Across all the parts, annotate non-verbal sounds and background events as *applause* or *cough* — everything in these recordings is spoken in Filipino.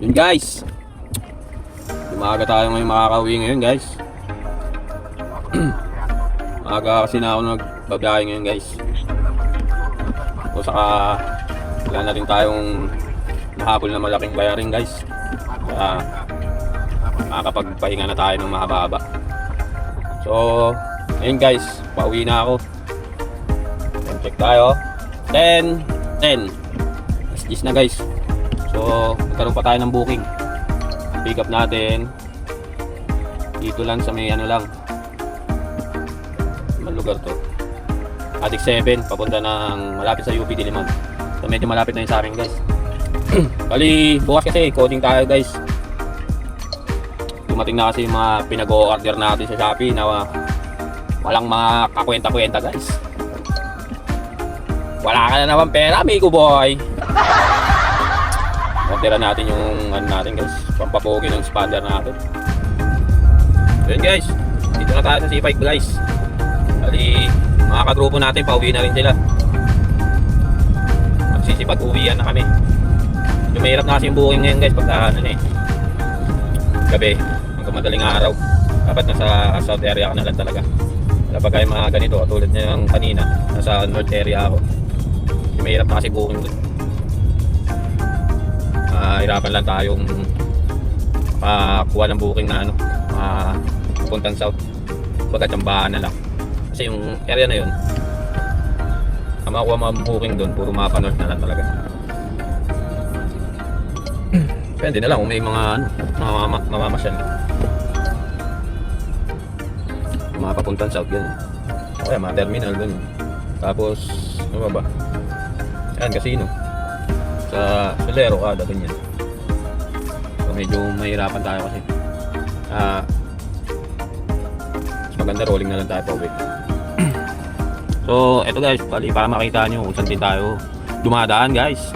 Yun guys. Umaga tayo ngayon makakauwi ngayon guys. *clears throat* Maaga kasi na ako nagbabiyahe ngayon guys. O saka wala na rin tayong nahabol na malaking bayarin guys. Kaya makakapagpahinga na tayo ng mahaba-haba. So, ayun guys, pauwi na ako. Check tayo. 10, 10. Alas 10 na guys. So, nagkaroon pa tayo ng booking. Pick up natin. Dito lang sa may ano lang. Anong lugar to? Adik 7, papunta ng malapit sa UP Diliman. So, medyo malapit na yun sa akin guys. *clears throat* Bali, bukas kasi coding tayo guys. Dumating na kasi yung mga pinag-order natin sa Shopee na walang mga kakwenta-kwenta guys. Wala ka na naman pera, amigo boy. *laughs* Orderan natin yung ano natin guys, pampapogi ng expander natin. Yun guys, dito na tayo sa C5 guys. Bali, mga kagrupo natin, pauwi na rin sila. Magsisipag-uwian na kami. Yung mahirap na kasi yung booking ngayon guys, pagka ano eh. Gabi, hanggang madaling araw. Dapat nasa south area ka na lang talaga. Pa kayo mga ganito, tulad niya yung kanina, nasa north area ako. Yung mahirap na kasi booking. Mahirapan lang tayong makakuha ng booking na ano, uh, pupuntang south. Baga tsambahan na lang. Kasi yung area na yun, ang makuha mga booking doon, puro mga pa-north na lang talaga. Depende na lang kung may mga ano, mga mama- mamamasyal. Mga papuntang south yan. O kaya mga terminal doon. Tapos, ano ba ba? Yan, casino. Sa Solero, kada ganyan. So, medyo mahirapan tayo kasi. Ah, mas maganda rolling na lang tayo pa *clears throat* so, eto guys, bali para makita nyo kung saan din tayo dumadaan guys.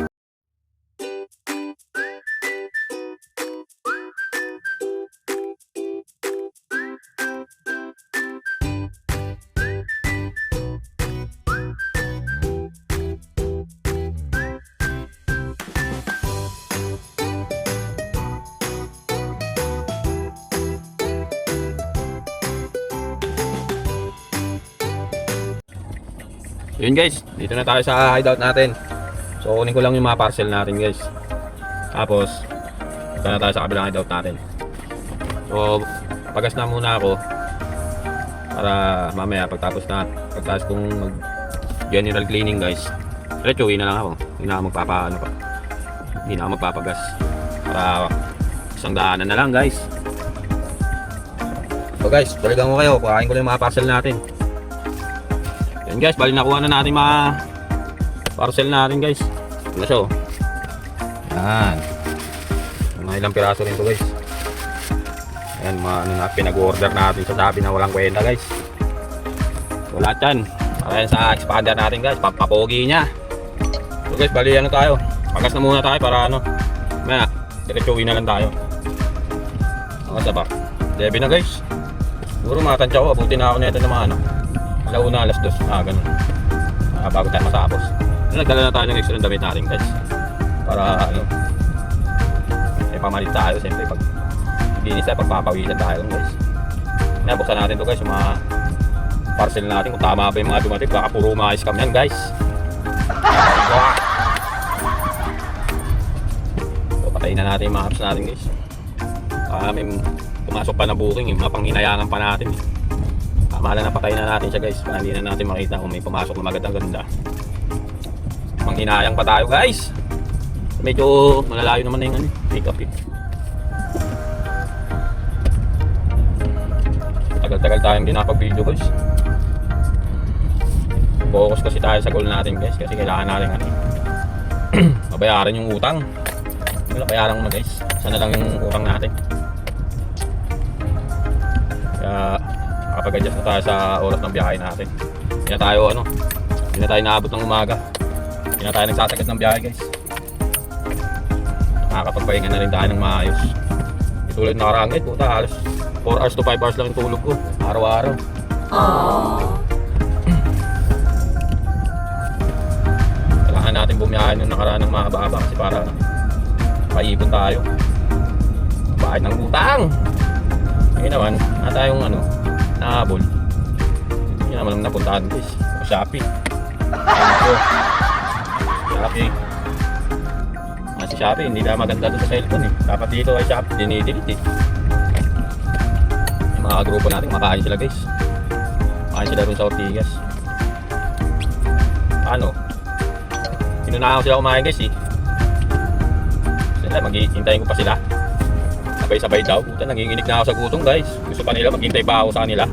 Yun guys, dito na tayo sa hideout natin. So kunin ko lang yung mga parcel natin guys. Tapos, dito na tayo sa kabilang hideout natin. So, pagas na muna ako para mamaya pagtapos na pagtapos kong mag general cleaning guys. Diretso, uwi na lang ako. Hindi na ako magpapaano pa. Hindi na ako magpapagas. Para isang daanan na lang guys. So guys, balikan ko kayo. Kuhain ko lang yung mga parcel natin. Yan guys, bali nakuha na natin mga parcel natin guys. Ano siya oh. Yan. Mga ilang piraso rin to guys. Yan, mga ano na pinag-order natin sa sabi na walang kwenta guys. So lahat yan. Para yan sa expander natin guys. Papapogi niya. So guys, bali ano tayo. Pagas na muna tayo para ano. Maya, diretso na lang tayo. Ang sa ba? Debi na guys. Siguro matansya ko. Abuti na ako nito ng mga ano. Alauna, alas dos. Ah, ganun. Ah, bago tayo matapos. Nagdala na tayo ng extra damit natin guys. Para ano. Eh, pamalit tayo. Siyempre, pag linis tayo, pagpapawisan tayo guys. Kaya buksan natin to guys. Yung mga parcel natin. Kung tama ba yung mga dumating. Baka puro mga scam yan guys. So, patayin na natin yung mga apps natin guys. Baka may pumasok pa na booking. Yung mga panghinayangan pa natin. Eh. Tama lang na patayin na natin siya guys. Para hindi na natin makita kung may pumasok na magandang ganda. Manghinayang pa tayo guys. Medyo malalayo naman na yung ano, pick up eh. Tagal-tagal tayong di napag-video guys. Focus kasi tayo sa goal natin guys kasi kailangan natin ano, *clears throat* mabayaran yung utang. Wala bayaran na guys. Sana lang yung utang natin. Makapag-adjust na tayo sa oras ng biyahe natin. Hindi na tayo ano, hindi na tayo naabot ng umaga. Hindi na tayo nagsasakit ng biyahe guys. Makakapagpahinga na rin tayo ng maayos. Tulad na karangit, puta, halos 4 hours to 5 hours lang yung tulog ko. Araw-araw. Kailangan natin bumiyahin yung nakaraan ng mahaba-haba kasi para maipon tayo. Bakit ng utang? Ngayon naman, na tayong ano, nahabol. Hindi naman ang napuntahan guys. O Shopee. Shopee. Ah, si Shopee, hindi na maganda doon sa cellphone eh. Dapat dito ay Shopee, dinidelete eh. Mga grupo natin, makain sila guys. Makain sila rin sa Ortigas. Ano? Pinunahan ko sila kumain guys eh. Sila, maghihintayin ko pa sila. Sabay-sabay daw. Puta, nanginginig na ako sa gutom guys. Gusto pa nila, maghintay pa ako sa kanila.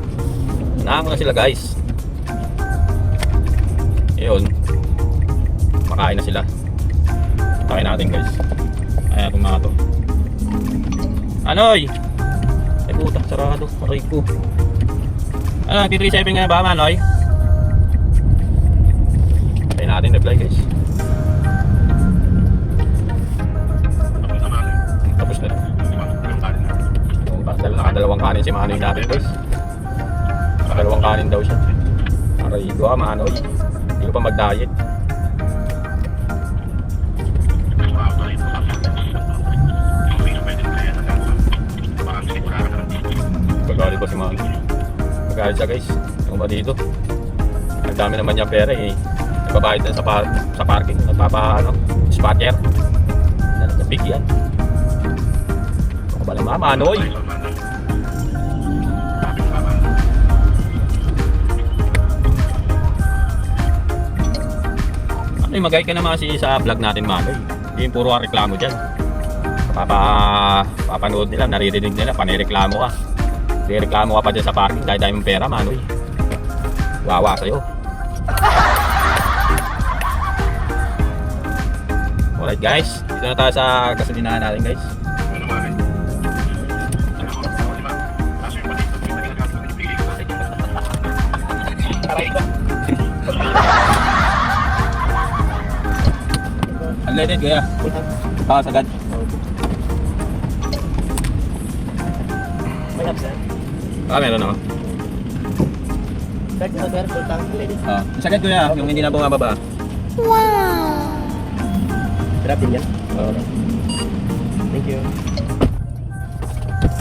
Unahan ko na sila guys. Yun. Makain na sila. Hintayin natin guys. Kaya itong mga to. Anoy! Ay puta, sarado. Aray ko. Ano, T37 nga ba, Manoy? Hintayin natin reply guys. Nakadalawang kanin si Manoy natin guys. Nakadalawang kanin daw siya. Aray ko ah, Manoy. Hindi ko pa mag-diet. Pagkalit ko si Manoy. Magalit siya guys. Yung ba dito? Ang dami naman niya pera eh. Nagbabayad na sa, par sa parking. Nagpapa ano, spotter. Nagpapig yan. Baka ba naman, Manoy? Yung magay ka naman si sa vlog natin Manoy. Hindi yung puro reklamo dyan. Papa, papanood nila, naririnig nila, panireklamo ka. Reklamo ka pa dyan sa parking dahil dahil mong pera Manoy. Wawa sa'yo. Alright guys, dito na tayo sa gasolinahan natin guys. Unleaded kaya? Takas agad. May up, sir. Ah, meron ako. Sir, sir, sir, full tank lady. Ah, sagad kuya, yung hindi na bumababa. Drop din yan. Oo. Thank you.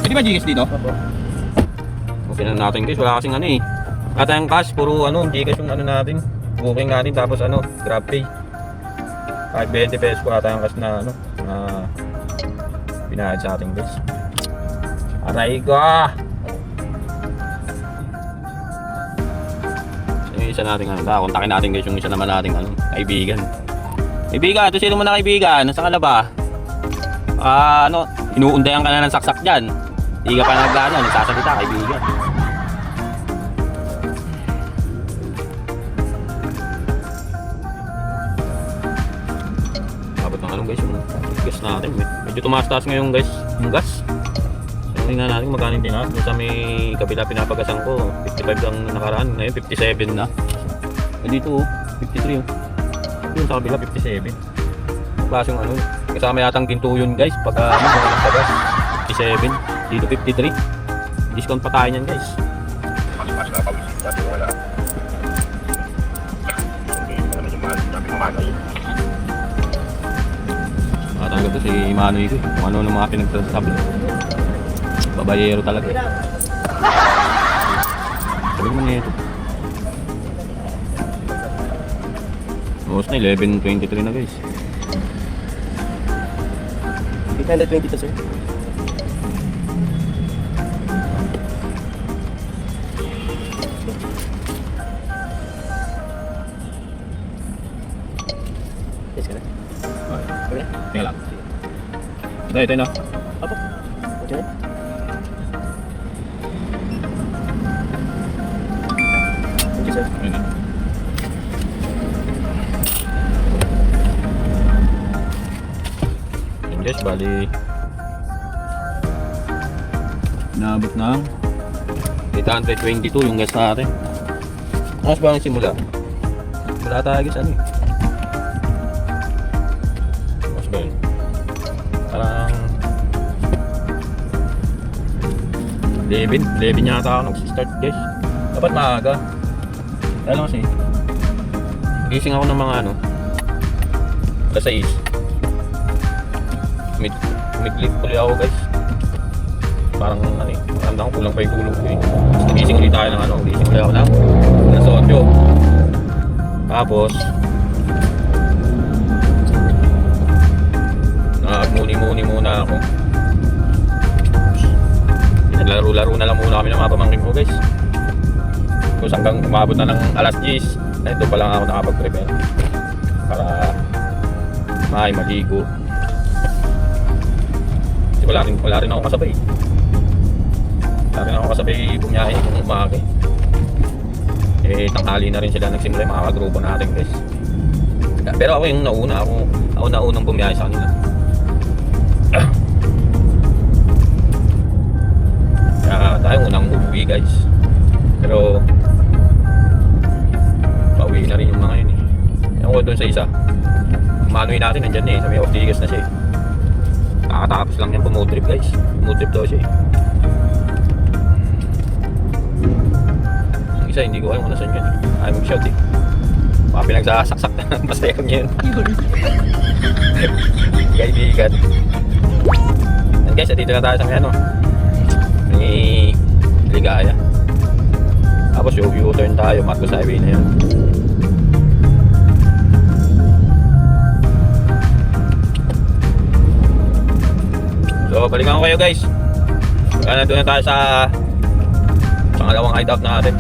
Pwede ba GS dito? Opo. Okay na natin guys, wala kasing ano eh. At ang cash, puro ano, GCash yung ano natin. Booking natin, tapos ano, GrabPay. Kahit 20 pesos ko ata yung cash na ano, na pinahid sa ating guys. Aray ko ah! Yung isa natin ano, ta, kontakin natin guys yung isa naman nating ano, kaibigan. Kaibigan, ito sino mo na kaibigan? Nasa ka na ba? Ah, ano, inuundayan ka na ng saksak dyan. Hindi ka pa nag ano, nagsasalita, kaibigan. Guys, yung gas natin. Med- Medyo tumaas-taas ngayon guys, yung gas. Tingnan natin magkano yung tinaas. Sa may kabila pinapagasan ko, 55 lang nakaraan. Ngayon 57 na. Eh dito, oh, 53 oh. Doon sa kabila, 57. Klaseng ano, kasama yatang ginto yun guys. Pagka ano, mga nagpagas, 57. Dito 53. Discount pa tayo niyan guys. Matanggap to si Manoy ko. Kung ano ng mga pinagsasabi. Babayero talaga. Sabi mo niya ito. Almost na 11.23 na guys. 820 to, sir. Yes, ka na. Okay. Okay? Tingnan lang. Ito, ito na. Opo. Okay. Thank you, sir. Ayun na. Guys, bali Naabot ng 822 yung gas natin. Mas ba ang simula? Wala tayo guys, ano eh. Mas ba yun? Parang 11, 11 yata ako nag-start guys. Dapat maaga. Lang kasi, gising ako ng mga ano, alas 6. Mid, midlip ulit ako guys. parang ano eh, maramdaman ko kulang pa yung tulog ko eh. Tapos nagising ulit tayo ng ano, nagising ulit ako ng alas 8. Tapos, nagmuni-muni muna ako. Naglaro-laro na lang muna kami ng mga pamangkin ko guys. Tapos hanggang umabot na ng alas 10, eh, doon pa lang ako nakapag-prepare. Para may maligo. Kasi wala rin, wala rin ako kasabay. Wala rin ako kasabay bumiyahe kung umaga eh. Tanghali na rin sila nagsimula yung mga kagrupo natin guys. Pero ako yung nauna, ako, ako naunang bumiyahe sa kanila. Guys. Pero pauwi na rin yung mga yun eh. Ewan ko dun sa isa. Umanoy natin, nandyan eh. Sa may Ortigas na siya eh. Kakatapos lang yan pumutrip guys. Pumutrip daw siya eh. Yung isa, hindi ko alam kung nasan yun. Ayaw mag-shout eh. Baka pinagsasaksak na ng *laughs* basayaw niya yun. *laughs* Kaibigan. And guys, dito na tayo sa may ano. May ligaya. Tapos yung U-turn tayo, Marcos Highway na yun. So, balikan ko kayo guys. Kaya nandun na tayo sa pangalawang hideout natin.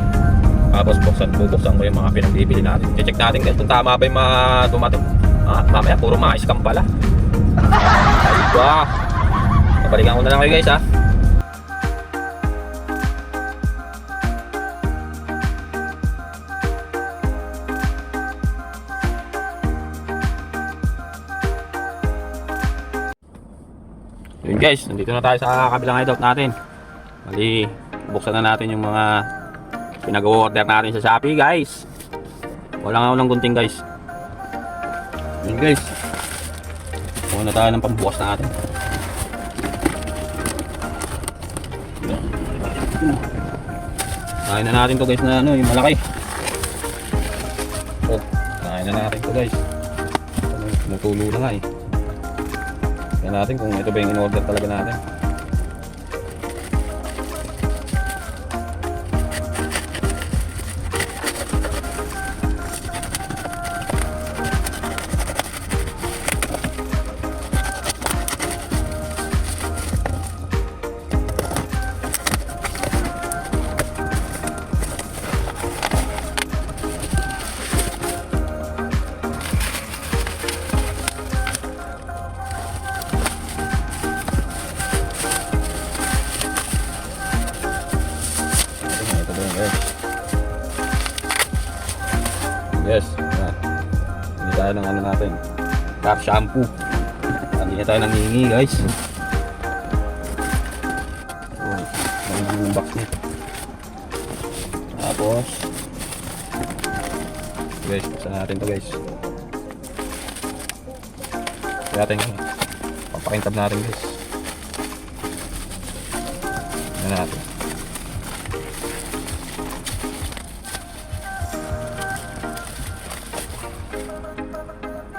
Tapos buksan, bubuksan ko yung mga pinagbibili natin. Check natin guys kung tama ba yung mga dumating. Ah, mamaya puro mga scam pala. *laughs* Ay ba? Balikan ko na lang kayo guys ha. Yun guys, nandito na tayo sa kabilang hideout natin. Mali, buksan na natin yung mga pinag-order natin sa Shopee guys. Wala nga ng gunting guys. Yun guys. Kuha na tayo ng pambukas natin. Kain na natin to guys na ano, yung malaki. Oh, kain na natin to guys. Tumutulo na nga eh. Tingnan natin kung ito ba yung in-order talaga natin. Yes. Yan. Hindi tayo ng ano natin. Cap shampoo. Hindi na tayo nangingi guys. May yung box niya. Tapos, guys, buksan natin to guys. Kaya natin yun. Papakintab natin guys. Yan natin.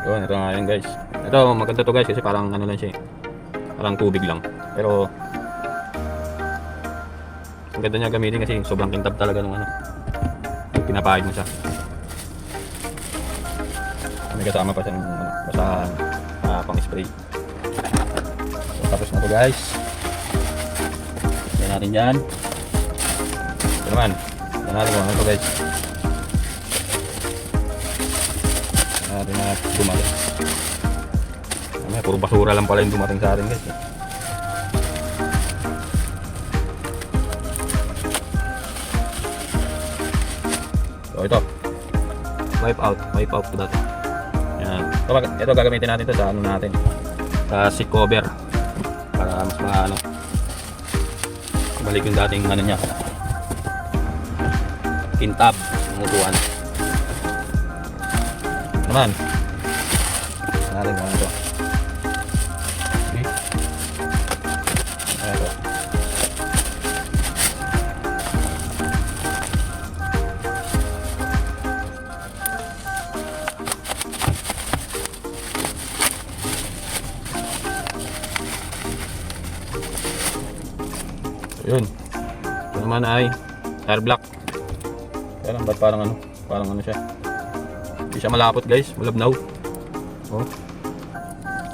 Yun, ito nga yun guys. Ito, maganda to guys kasi parang ano lang siya eh. Parang tubig lang. Pero, ang ganda niya gamitin kasi sobrang kintab talaga nung ano. Pinapahid mo siya. May kasama pa siyang ano, basahan ah, pang spray. So, tapos na to guys. Yan natin yan. Ito naman. Yan natin kung ano to guys. Na dumating. Ano, puro basura lang pala yung dumating sa atin guys. eh. So ito. Wipe out. Wipe out ko dati. Yan. Ito, ito gagamitin natin to sa ano natin. Sa seat cover. Para mas mga ano. Balik yung dating ano niya. Kintab. Upuan naman. Natin kung to. Okay. Ano to? Yun. Ito naman ay air block. Kaya lang, ba't parang ano? Parang ano siya. Hindi siya malapot guys. Malabnaw. Oh.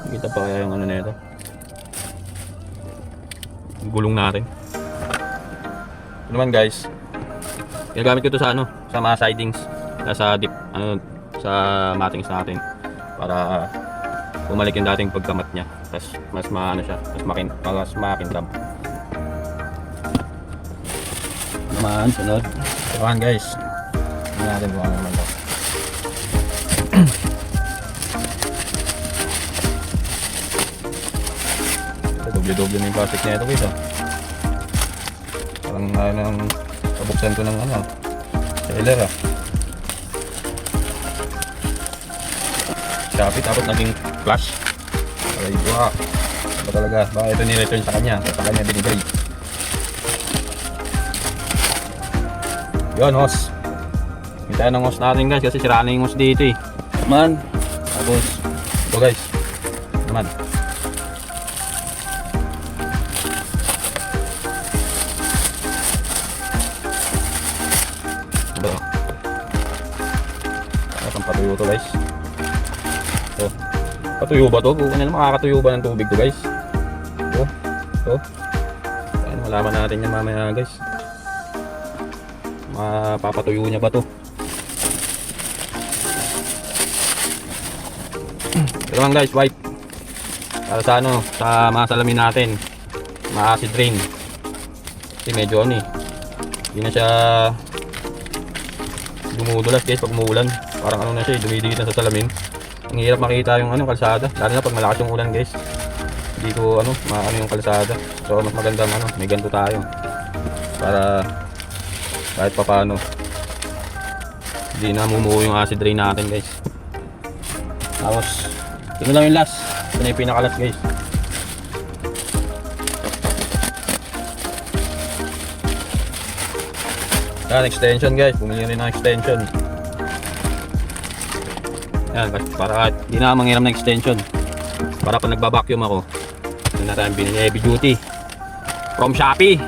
Kita pa kaya yung ano na ito. Yung gulong natin. Ito naman guys. Ginagamit ko to sa ano? Sa mga sidings. Sa dip, ano, sa mattings natin. Para bumalik yung dating pagkamat niya. Tapos mas maano siya. Mas makin, mas makintab. Naman, sunod. Naman guys. Tingnan natin kung ano naman to. Doble-doble na yung plastic na ito guys ah. Parang uh, nang pabuksan ko ng ano. Trailer ah. Shopee tapos naging flash. Aray buha. Ano talaga? Baka ito ni-return sa kanya. Sa kanya binigay. Yun, hos. Hintayin ng hos natin guys kasi sira na yung hos dito eh. Man. Tapos, ito guys. Naman. Patuyo ba to? Kung ano makakatuyo ba ng tubig to guys? Ito. Ito. Ayan, malaman natin yan mamaya guys. Mapapatuyo niya ba to? *clears throat* Ito lang guys, wipe. Para sa ano, sa mga salamin natin. Ma-acid rain. Kasi medyo ano eh. Hindi na siya dumudulas guys pag umuulan. Parang ano na siya, eh, dumidikit na sa salamin. Ang hirap makita yung ano, kalsada. Lalo na pag malakas yung ulan guys. Hindi ko ano, maano yung kalsada. So mas magandang ano, may ganito tayo. Para kahit pa paano hindi na mumuo yung acid rain natin guys. Tapos, ito lang yung last. Ito na yung guys. Yan, extension guys. Bumili rin ng extension. Yan, para kahit di na manghiram ng extension. Para pag nagbabacuum ako, yun na tayong binili heavy duty. From Shopee.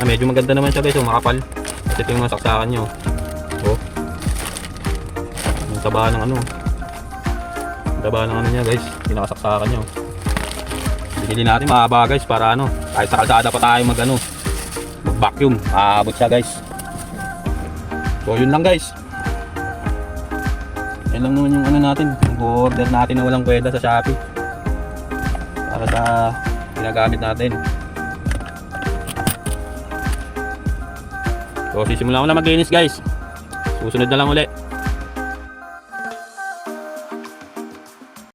Ah, medyo maganda naman siya guys, oh, makapal. Kasi ito yung mga saksakan nyo. Oh. Yung taba ng ano. Yung taba ng ano niya guys, pinakasaksakan nyo. Binili natin mahaba guys para ano, kahit sa kalsada pa tayo mag ano, mag-vacuum. Aabot siya guys. So yun lang guys. Yan lang naman yung ano natin, order natin na walang kwenta sa Shopee. Para sa ginagamit natin. So sisimula ko na maglinis guys. Susunod na lang ulit.